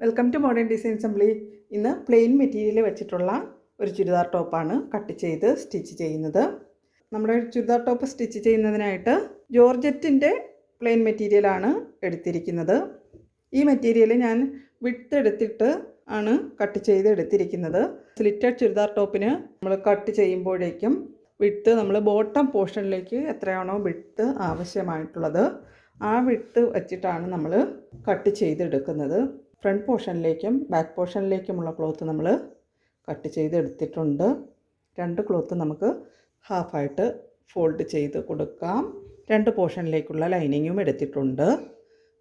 Welcome to modern design assembly ഇന്ന് plain material വെച്ചിട്ടുള്ള ഒരു ചുരിദാർ ടോപ്പാണ് കട്ട് ചെയ്ത് സ്റ്റിച്ച് ചെയ്യുന്നത്. നമ്മുടെ ചുരിദാർ ടോപ്പ് സ്റ്റിച്ച് ചെയ്യുന്നതിനായിട്ട് ജോർജറ്റിന്റെ പ്ലെയിൻ മെറ്റീരിയലാണ് എടുത്തിരിക്കുന്നത്. ഈ മെറ്റീരിയൽ ഞാൻ വിട്ട് എടുത്തിട്ട് ആണ് കട്ട് ചെയ്ത് എടുത്തിരിക്കുന്നത്. സ്ലിറ്റഡ് ചുരിദാർ ടോപ്പിന് നമ്മൾ കട്ട് ചെയ്യുമ്പോഴേക്കും വിട്ട് നമ്മൾ ബോട്ടം പോർഷനിലേക്ക് എത്രയാണോ വിട്ട് ആവശ്യമായിട്ടുള്ളത് ആ വിട്ട് വച്ചിട്ടാണ് നമ്മൾ കട്ട് ചെയ്തെടുക്കുന്നത്. ഫ്രണ്ട് പോർഷനിലേക്കും ബാക്ക് പോർഷനിലേക്കുമുള്ള ക്ലോത്ത് നമ്മൾ കട്ട് ചെയ്ത് എടുത്തിട്ടുണ്ട് രണ്ട് ക്ലോത്ത് നമുക്ക് ഹാഫായിട്ട് ഫോൾഡ് ചെയ്ത് കൊടുക്കാം. രണ്ട് പോർഷനിലേക്കുള്ള ലൈനിങ്ങും എടുത്തിട്ടുണ്ട്.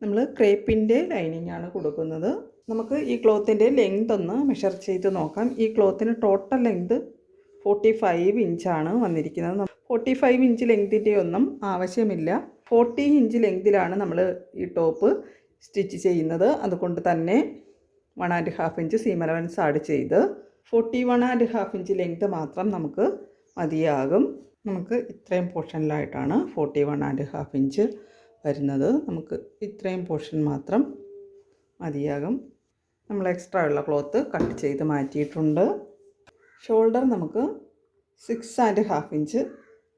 നമ്മൾ ക്രേപ്പിന്റെ ലൈനിങ് ആണ് കൊടുക്കുന്നത്. നമുക്ക് ഈ ക്ലോത്തിന്റെ ലെങ്ത് ഒന്ന് മെഷർ ചെയ്ത് നോക്കാം. ഈ ക്ലോത്തിന് ടോട്ടൽ ലെങ്ത് ഫോർട്ടി ഫൈവ് ഇഞ്ചാണ് വന്നിരിക്കുന്നത്. ഫോർട്ടി ഫൈവ് ഇഞ്ച് ലെങ്തിന്റെ ഒന്നും ആവശ്യമില്ല. ഫോർട്ടി ഇഞ്ച് ലെങ്തിലാണ് നമ്മൾ ഈ ടോപ്പ് സ്റ്റിച്ച് ചെയ്യുന്നത് അതുകൊണ്ട് തന്നെ one and half inch seam allowance add ചെയ്ത് forty one and half inch length മാത്രം നമുക്ക് മതിയാകും. നമുക്ക് ഇത്രയും പോർഷനിലായിട്ടാണ് forty one and half inch വരുന്നത്. നമുക്ക് ഇത്രയും പോർഷൻ മാത്രം മതിയാകും. നമ്മൾ എക്സ്ട്രാ ഉള്ള ക്ലോത്ത് കട്ട് ചെയ്ത് മാറ്റിയിട്ടുണ്ട്. ഷോൾഡർ നമുക്ക് സിക്സ് ആൻഡ് ഹാഫ് ഇഞ്ച്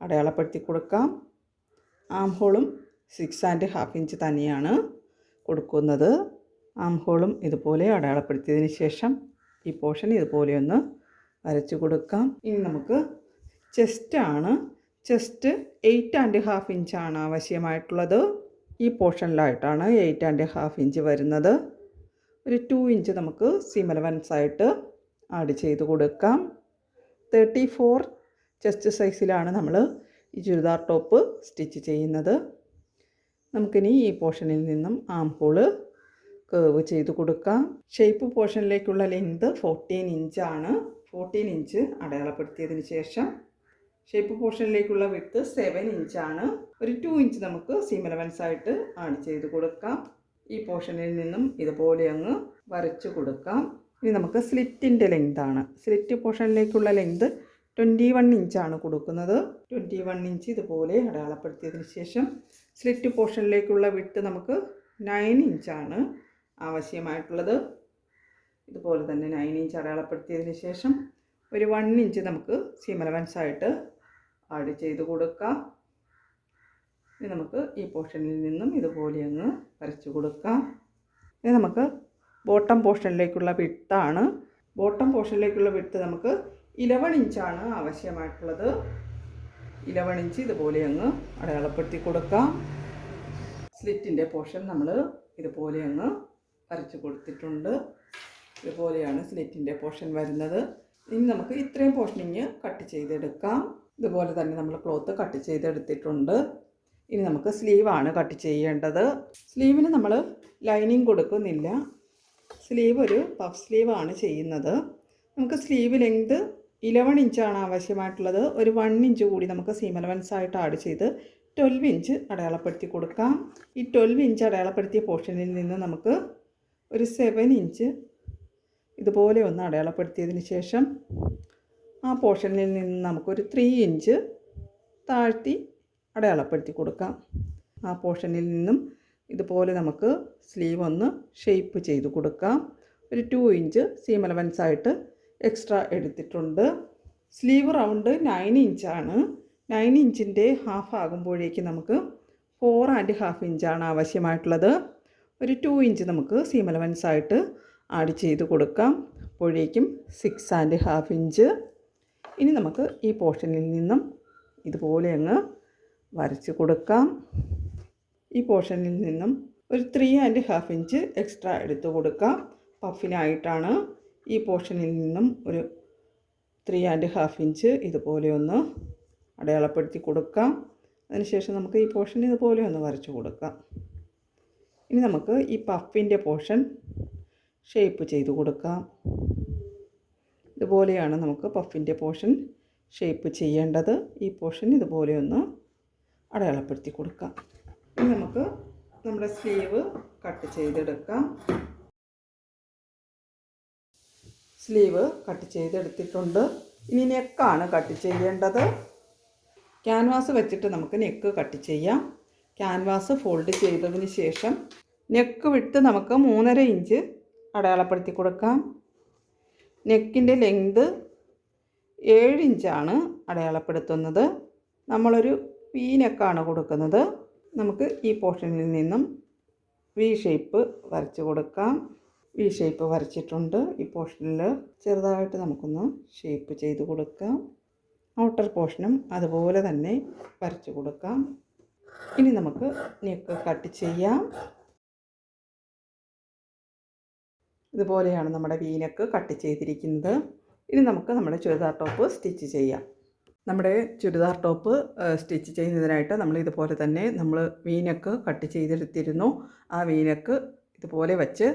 അടയാളപ്പെടുത്തി കൊടുക്കാം. ആം ഹോളും സിക്സ് ആൻഡ് ഹാഫ് ഇഞ്ച് തന്നെയാണ്. കൊടുക്കുന്നത്. ആം ഹോളും ഇതുപോലെ അടയാളപ്പെടുത്തിയതിന് ശേഷം ഈ പോർഷൻ ഇതുപോലെ ഒന്ന് വരച്ചു കൊടുക്കാം. ഇനി നമുക്ക് ചെസ്റ്റാണ് ചെസ്റ്റ് എയ്റ്റ് ആൻഡ് ഹാഫ് ഇഞ്ചാണ് ആവശ്യമായിട്ടുള്ളത്. ഈ പോർഷനിലായിട്ടാണ് എയ്റ്റ് ആൻഡ് ഹാഫ് ഇഞ്ച് വരുന്നത്. ഒരു ടു ഇഞ്ച് നമുക്ക് സീം ആയിട്ട് ആഡ് ചെയ്ത് കൊടുക്കാം. തേർട്ടി ഫോർ ചെസ്റ്റ് സൈസിലാണ് നമ്മൾ ഈ ചുരിദാർ ടോപ്പ് സ്റ്റിച്ച് ചെയ്യുന്നത്. നമുക്കിനി ഈ പോർഷനിൽ നിന്നും ആം ഹോൾ കേവ് ചെയ്ത് കൊടുക്കാം. ഷേപ്പ് പോർഷനിലേക്കുള്ള ലെങ്ത് ഫോർട്ടീൻ ഇഞ്ചാണ് ഫോർട്ടീൻ ഇഞ്ച് അടയാളപ്പെടുത്തിയതിന് ശേഷം ഷേപ്പ് പോർഷനിലേക്കുള്ള വിട്ട് സെവൻ ഇഞ്ചാണ് ഒരു ടു ഇഞ്ച് നമുക്ക് സീം ആയിട്ട് ആഡ് ചെയ്ത് കൊടുക്കാം. ഈ പോർഷനിൽ നിന്നും ഇതുപോലെ അങ്ങ് വരച്ച് കൊടുക്കാം. ഇനി നമുക്ക് സ്ലിറ്റിന്റെ ആണ്. സ്ലിറ്റ് പോർഷനിലേക്കുള്ള ലെങ്ത് ട്വന്റി വൺ ഇഞ്ചാണ് കൊടുക്കുന്നത്. ട്വന്റി വൺ ഇഞ്ച് ഇതുപോലെ അടയാളപ്പെടുത്തിയതിന് ശേഷം സ്ലിറ്റ് പോർഷനിലേക്കുള്ള വിട്ട് നമുക്ക് നയൻ ഇഞ്ചാണ് ആവശ്യമായിട്ടുള്ളത്. ഇതുപോലെ തന്നെ നയൻ ഇഞ്ച് അടയാളപ്പെടുത്തിയതിന് ശേഷം ഒരു വൺ ഇഞ്ച് നമുക്ക് സീം ആയിട്ട് ആഡ് ചെയ്ത് കൊടുക്കാം. ഇനി നമുക്ക് ഈ പോർഷനിൽ നിന്നും ഇതുപോലെ അങ്ങ് വരച്ചു കൊടുക്കാം. ഇനി നമുക്ക് ബോട്ടം പോർഷനിലേക്കുള്ള വിട്ടാണ് ബോട്ടം പോർഷനിലേക്കുള്ള വിട്ട് നമുക്ക് ഇലവൺ ഇഞ്ചാണ് ആവശ്യമായിട്ടുള്ളത്. ഇലവൺ ഇഞ്ച് ഇതുപോലെ അങ്ങ് അടയാളപ്പെടുത്തി കൊടുക്കാം. സ്ലിറ്റിന്റെ പോർഷൻ നമ്മൾ ഇതുപോലെ അങ്ങ് വരച്ച് കൊടുത്തിട്ടുണ്ട്. ഇതുപോലെയാണ് സ്ലിറ്റിന്റെ പോർഷൻ വരുന്നത്. ഇനി നമുക്ക് ഇത്രയും പോർഷനിങ് കട്ട് ചെയ്തെടുക്കാം. ഇതുപോലെ തന്നെ നമ്മൾ ക്ലോത്ത് കട്ട് ചെയ്തെടുത്തിട്ടുണ്ട്. ഇനി നമുക്ക് സ്ലീവാണ് കട്ട് ചെയ്യേണ്ടത്. സ്ലീവിന് നമ്മൾ ലൈനിങ് കൊടുക്കുന്നില്ല. സ്ലീവ് ഒരു പഫ് സ്ലീവാണ് ചെയ്യുന്നത്. നമുക്ക് സ്ലീവ് ലെങ്ത് ഇലവൺ ഇഞ്ചാണ് ആവശ്യമായിട്ടുള്ളത്. ഒരു വൺ ഇഞ്ച് കൂടി നമുക്ക് സീം ആയിട്ട് ആഡ് ചെയ്ത് ട്വൽവ് ഇഞ്ച് അടയാളപ്പെടുത്തി കൊടുക്കാം. ഈ ട്വൽവ് ഇഞ്ച് അടയാളപ്പെടുത്തിയ പോർഷനിൽ നിന്ന് നമുക്ക് ഒരു സെവൻ ഇഞ്ച് ഇതുപോലെ ഒന്ന് അടയാളപ്പെടുത്തിയതിന് ശേഷം ആ പോർഷനിൽ നിന്ന് നമുക്കൊരു ത്രീ ഇഞ്ച് താഴ്ത്തി അടയാളപ്പെടുത്തി കൊടുക്കാം. ആ പോർഷനിൽ നിന്നും ഇതുപോലെ നമുക്ക് സ്ലീവ് ഒന്ന് ഷെയ്പ്പ് ചെയ്ത് കൊടുക്കാം. ഒരു ടു ഇഞ്ച് സീം ആയിട്ട് എക്സ്ട്രാ എടുത്തിട്ടുണ്ട്. സ്ലീവ് റൗണ്ട് നയൻ ഇഞ്ചാണ് നയൻ ഇഞ്ചിന്റെ ഹാഫ് ആകുമ്പോഴേക്ക് നമുക്ക് ഫോർ ആൻഡ് ഹാഫ് ഇഞ്ചാണ് ആവശ്യമായിട്ടുള്ളത്. ഒരു ടു ഇഞ്ച് നമുക്ക് സീം അലവൻസ് ആയിട്ട് ആഡ് ചെയ്ത് കൊടുക്കാം. അപ്പോഴേക്കും സിക്സ് ആൻഡ് ഹാഫ് ഇഞ്ച് ഇനി നമുക്ക് ഈ പോർഷനിൽ നിന്നും ഇതുപോലെ അങ്ങ് വരച്ച് കൊടുക്കാം. ഈ പോർഷനിൽ നിന്നും ഒരു three and half inch extra എടുത്ത് കൊടുക്കാം. പഫിനായിട്ടാണ് ഈ പോർഷനിൽ നിന്നും ഒരു ത്രീ ആൻഡ് ഹാഫ് ഇഞ്ച് ഇതുപോലെ ഒന്ന് അടയാളപ്പെടുത്തി കൊടുക്കാം. അതിനുശേഷം നമുക്ക് ഈ പോർഷൻ ഇതുപോലെ ഒന്ന് വരച്ചു കൊടുക്കാം. ഇനി നമുക്ക് ഈ പഫിന്റെ പോർഷൻ ഷേപ്പ് ചെയ്ത് കൊടുക്കാം. ഇതുപോലെയാണ് നമുക്ക് പഫിന്റെ പോർഷൻ ഷേപ്പ് ചെയ്യേണ്ടത്. ഈ പോർഷൻ ഇതുപോലെ ഒന്ന് അടയാളപ്പെടുത്തി കൊടുക്കാം. ഇനി നമുക്ക് നമ്മുടെ സ്ലീവ് കട്ട് ചെയ്തെടുക്കാം. സ്ലീവ് കട്ട് ചെയ്തെടുത്തിട്ടുണ്ട്. ഇനി നെക്കാണ് കട്ട് ചെയ്യേണ്ടത്. ക്യാൻവാസ് വെച്ചിട്ട് നമുക്ക് നെക്ക് കട്ട് ചെയ്യാം. ക്യാൻവാസ് ഫോൾഡ് ചെയ്തതിന് ശേഷം നെക്ക് വിട്ട് നമുക്ക് മൂന്നര ഇഞ്ച് അടയാളപ്പെടുത്തി കൊടുക്കാം. നെക്കിന്റെ ലെങ്ത് ഏഴ് ഇഞ്ചാണ് അടയാളപ്പെടുത്തുന്നത്. നമ്മളൊരു വി നെക്കാണ് കൊടുക്കുന്നത്. നമുക്ക് ഈ പോർഷനിൽ നിന്നും വി ഷേപ്പ് വരച്ച് കൊടുക്കാം. വി ഷേപ്പ് വരച്ചിട്ടുണ്ട്. ഈ പോർഷനിൽ ചെറുതായിട്ട് നമുക്കൊന്ന് ഷേപ്പ് ചെയ്ത് കൊടുക്കാം. ഔട്ടർ പോർഷനും അതുപോലെ തന്നെ വരച്ച് കൊടുക്കാം. ഇനി നമുക്ക് നെക്ക് കട്ട് ചെയ്യാം. ഇതുപോലെയാണ് നമ്മുടെ വീനക്ക് കട്ട് ചെയ്തിരിക്കുന്നത്. ഇനി നമുക്ക് നമ്മുടെ ചുരിദാർ ടോപ്പ് സ്റ്റിച്ച് ചെയ്യാം. നമ്മുടെ ചുരിദാർ ടോപ്പ് സ്റ്റിച്ച് ചെയ്യുന്നതിനായിട്ട് നമ്മൾ ഇതുപോലെ തന്നെ നമ്മൾ വീനക്ക് കട്ട് ചെയ്തെടുത്തിരുന്നു. ആ വീനക്ക് ഇതുപോലെ വെച്ച്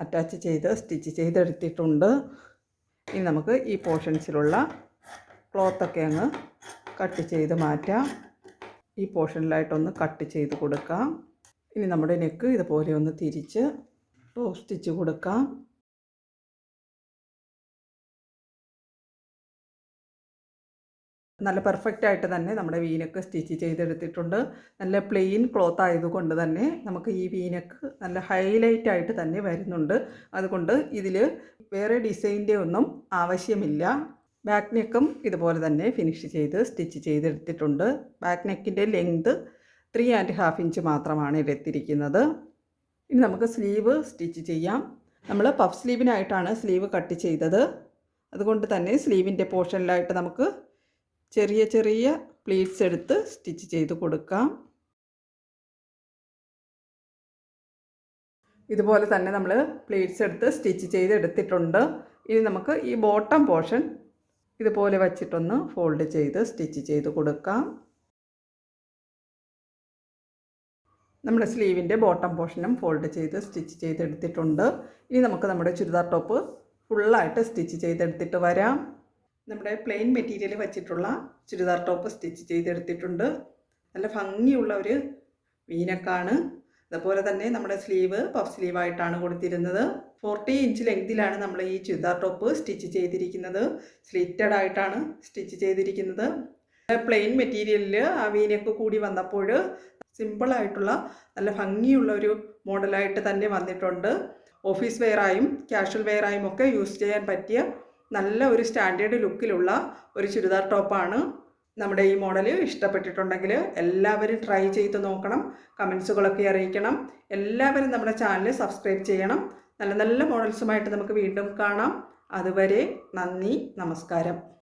അറ്റാച്ച് ചെയ്ത് സ്റ്റിച്ച് ചെയ്തെടുത്തിട്ടുണ്ട്. ഇനി നമുക്ക് ഈ പോർഷൻസിലുള്ള ക്ലോത്തൊക്കെ അങ്ങ് കട്ട് ചെയ്ത് മാറ്റാം. ഈ പോർഷനിലായിട്ടൊന്ന് കട്ട് ചെയ്ത് കൊടുക്കാം. ഇനി നമ്മുടെ നെക്ക് ഇതുപോലെ ഒന്ന് തിരിച്ച് ടോപ്പ് സ്റ്റിച്ച് കൊടുക്കാം. നല്ല പെർഫെക്റ്റ് ആയിട്ട് തന്നെ നമ്മുടെ വീനക്ക് സ്റ്റിച്ച് ചെയ്തെടുത്തിട്ടുണ്ട്. നല്ല പ്ലെയിൻ ക്ലോത്ത് ആയതുകൊണ്ട് തന്നെ നമുക്ക് ഈ വീനക്ക് നല്ല ഹൈലൈറ്റ് ആയിട്ട് തന്നെ വരുന്നുണ്ട്. അതുകൊണ്ട് ഇതിൽ വേറെ ഡിസൈന്റെ ഒന്നും ആവശ്യമില്ല. ബാക്ക് നെക്കും ഇതുപോലെ തന്നെ ഫിനിഷ് ചെയ്ത് സ്റ്റിച്ച് ചെയ്തെടുത്തിട്ടുണ്ട്. Back നെക്കിന്റെ length three and half inch മാത്രമാണ് എടുത്തിരിക്കുന്നത് ഇനി നമുക്ക് സ്ലീവ് സ്റ്റിച്ച് ചെയ്യാം. നമ്മൾ പഫ് സ്ലീവിനായിട്ടാണ് സ്ലീവ് കട്ട് ചെയ്തത്. അതുകൊണ്ട് തന്നെ സ്ലീവിന്റെ പോർഷനിലായിട്ട് നമുക്ക് ചെറിയ ചെറിയ പ്ലീറ്റ്സ് എടുത്ത് സ്റ്റിച്ച് ചെയ്ത് കൊടുക്കാം. ഇതുപോലെ തന്നെ നമ്മൾ പ്ലീറ്റ്സ് എടുത്ത് സ്റ്റിച്ച് ചെയ്ത് എടുത്തിട്ടുണ്ട്. ഇനി നമുക്ക് ഈ ബോട്ടം പോർഷൻ ഇതുപോലെ വച്ചിട്ടൊന്ന് ഫോൾഡ് ചെയ്ത് സ്റ്റിച്ച് ചെയ്ത് കൊടുക്കാം. നമ്മുടെ സ്ലീവിന്റെ ബോട്ടം പോർഷനും ഫോൾഡ് ചെയ്ത് സ്റ്റിച്ച് ചെയ്തെടുത്തിട്ടുണ്ട് ഇനി നമുക്ക് നമ്മുടെ ചുരിദാർ ടോപ്പ് ഫുള്ളായിട്ട് സ്റ്റിച്ച് ചെയ്തെടുത്തിട്ട് വരാം. നമ്മുടെ പ്ലെയിൻ മെറ്റീരിയൽ വെച്ചിട്ടുള്ള ചുരിദാർ ടോപ്പ് സ്റ്റിച്ച് ചെയ്തെടുത്തിട്ടുണ്ട്. നല്ല ഭംഗിയുള്ള ഒരു മീനക്കാണ് അതുപോലെ തന്നെ നമ്മുടെ സ്ലീവ് പഫ് സ്ലീവായിട്ടാണ് കൊടുത്തിരുന്നത്. ഫോർട്ടി ഇഞ്ച് ലെങ്തിലാണ് നമ്മൾ ഈ ചുരിദാർ ടോപ്പ് സ്റ്റിച്ച് ചെയ്തിരിക്കുന്നത്. സ്ലിറ്റഡ് ആയിട്ടാണ് സ്റ്റിച്ച് ചെയ്തിരിക്കുന്നത്. പ്ലെയിൻ മെറ്റീരിയലിൽ ആ വീനക്ക് കൂടി വന്നപ്പോൾ സിമ്പിളായിട്ടുള്ള നല്ല ഭംഗിയുള്ള ഒരു മോഡലായിട്ട് തന്നെ വന്നിട്ടുണ്ട്. ഓഫീസ് വെയറായും കാഷ്വൽ വെയറായും ഒക്കെ യൂസ് ചെയ്യാൻ പറ്റിയ നല്ല ഒരു സ്റ്റാൻഡേർഡ് ലുക്കിലുള്ള ഒരു ചുരിദാർ ടോപ്പാണ് നമ്മുടെ ഈ മോഡൽ ഇഷ്ടപ്പെട്ടിട്ടുണ്ടെങ്കിൽ എല്ലാവരും ട്രൈ ചെയ്ത് നോക്കണം. കമൻസുകളൊക്കെ അറിയിക്കണം. എല്ലാവരും നമ്മുടെ ചാനൽ സബ്സ്ക്രൈബ് ചെയ്യണം. നല്ല നല്ല മോഡൽസുമായിട്ട് നമുക്ക് വീണ്ടും കാണാം. അതുവരെ നന്ദി നമസ്കാരം.